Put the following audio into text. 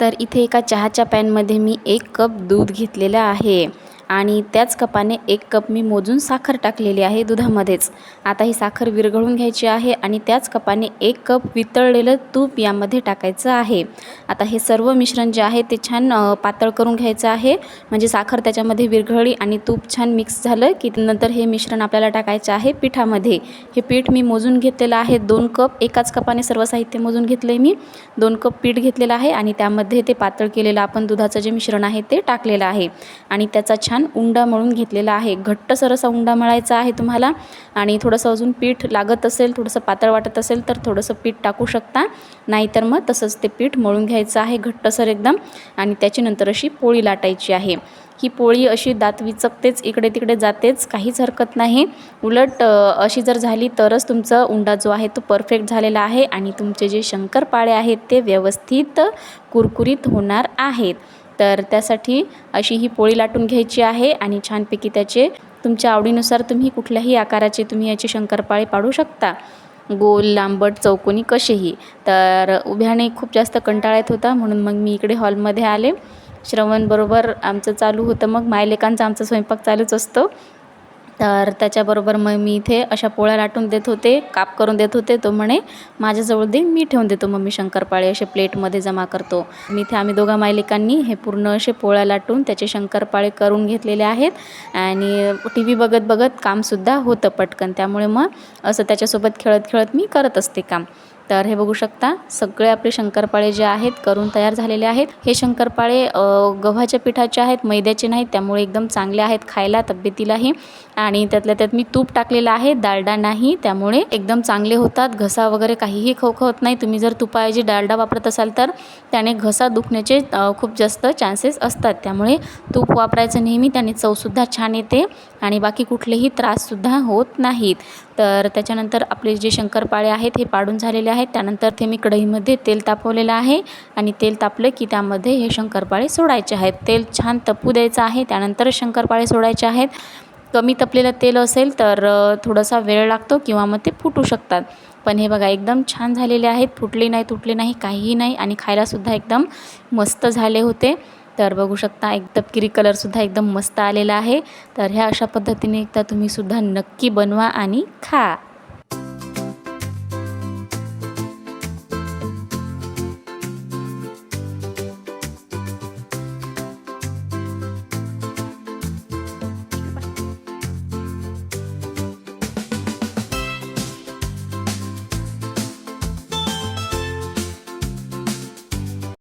तर इथे एका चहाच्या पॅनमध्ये मी एक कप दूध घेतलेलं आहे. आणि त्याच कपाने एक कप मी मोजून साखर टाकलेली आहे दुधामध्येच. आता ही साखर विरघळून घ्यायची आहे आणि त्याच कपाने एक कप वितळलेलं तूप यामध्ये टाकायचं आहे. आता हे सर्व मिश्रण जे आहे ते छान पातळ करून घ्यायचं आहे. म्हणजे साखर त्याच्यामध्ये विरघळली आणि तूप छान मिक्स झालं की नंतर हे मिश्रण आपल्याला टाकायचं आहे पिठामध्ये. हे पीठ मी मोजून घेतलेलं आहे. दोन कप एकाच कपाने सर्व साहित्य मोजून घेतलं आहे मी. दोन कप पीठ घेतलेलं आहे आणि त्यामध्ये ते पातळ केलेलं आपण दुधाचं जे मिश्रण आहे ते टाकलेलं आहे. आणि त्याचा छान उंडा मळून घेतलेला आहे. घट्टसर असा उंडा मळायचा आहे तुम्हाला. आणि थोडंसं अजून पीठ लागत असेल थोडंसं पातळ वाटत असेल तर थोडंसं पीठ टाकू शकता. नाहीतर मग तसंच ते पीठ मळून घ्यायचं आहे घट्टसर एकदम. आणि त्याच्यानंतर अशी पोळी लाटायची आहे. ही पोळी अशी दात विचकतेच इकडे तिकडे जातेच काहीच हरकत नाही. उलट अशी जर झाली तरच तुमचा उंडा जो आहे तो परफेक्ट झालेला आहे आणि तुमचे जे शंकरपाळे आहेत ते व्यवस्थित कुरकुरीत होणार आहेत. तर त्यासाठी अशी ही पोळी लाटून घ्यायची आहे आणि छानपैकी त्याचे तुमच्या आवडीनुसार तुम्ही कुठल्याही आकाराचे तुम्ही याचे शंकरपाळे पाडू शकता. गोल लांबट चौकोनी कसेही. तर उभ्याने खूप जास्त कंटाळा येत होता म्हणून मग मी इकडे हॉलमध्ये आले. श्रवणबरोबर आमचं चालू होतं मग मायलेकांचा आमचा स्वयंपाक चालूच असतो. तर त्याच्याबरोबर मग मी इथे अशा पोळ्या लाटून देत होते काप करून देत होते. तो म्हणे माझ्याजवळ दे मी ठेवून देतो मम्मी शंकरपाळे असे प्लेटमध्ये जमा करतो. मी इथे आम्ही दोघा मालिकांनी हे पूर्ण असे पोळ्या लाटून त्याचे शंकरपाळे करून घेतलेले आहेत. आणि टी व्ही बघत बघत कामसुद्धा होतं पटकन. त्यामुळे मग असं त्याच्यासोबत खेळत खेळत मी करत असते काम. तर हे बघू शकता सगळे आपले शंकरपाळे जे आहेत करून तयार झालेले आहेत. हे शंकरपाळे गव्हाच्या पिठाचे आहेत मैद्याचे नाहीत त्यामुळे एकदम चांगले आहेत खायला तब्येतीलाही. आणि त्यातल्या त्यात मी तूप टाकलेलं आहे डालडा नाही त्यामुळे एकदम चांगले होतात. घसा वगैरे काहीही खवखवत नाही. तुम्ही जर तुपाऐवजी डालडा वापरत असाल तर त्याने घसा दुखण्याचे खूप जास्त चान्सेस असतात. त्यामुळे तूप वापरायचं नेहमी त्याने चवसुद्धा छान येते. आणि बाकी कुठलेही त्राससुद्धा होत नाहीत. तर त्याच्यानंतर आपले जे शंकरपाळे आहेत हे पाडून झालेले आहेत. त्यानंतर ते मी कढईमध्ये तेल तापवलेलं आहे आणि तेल तापलं की त्यामध्ये हे शंकरपाळे सोडायचे आहेत. तेल छान तपू द्यायचं आहे. त्यानंतर शंकरपाळे सोडायचे आहेत. कमी तपलेलं तेल असेल तर थोडासा वेळ लागतो किंवा मग ते फुटू शकतात. पण हे बघा एकदम छान झालेले आहेत. फुटले नाही तुटले नाही काहीही नाही आणि खायलासुद्धा एकदम मस्त झाले होते. तर बघू शकता एक तपकिरी कलरसुद्धा एकदम मस्त आलेला आहे. तर ह्या अशा पद्धतीने एकदा तुम्हीसुद्धा नक्की बनवा आणि खा.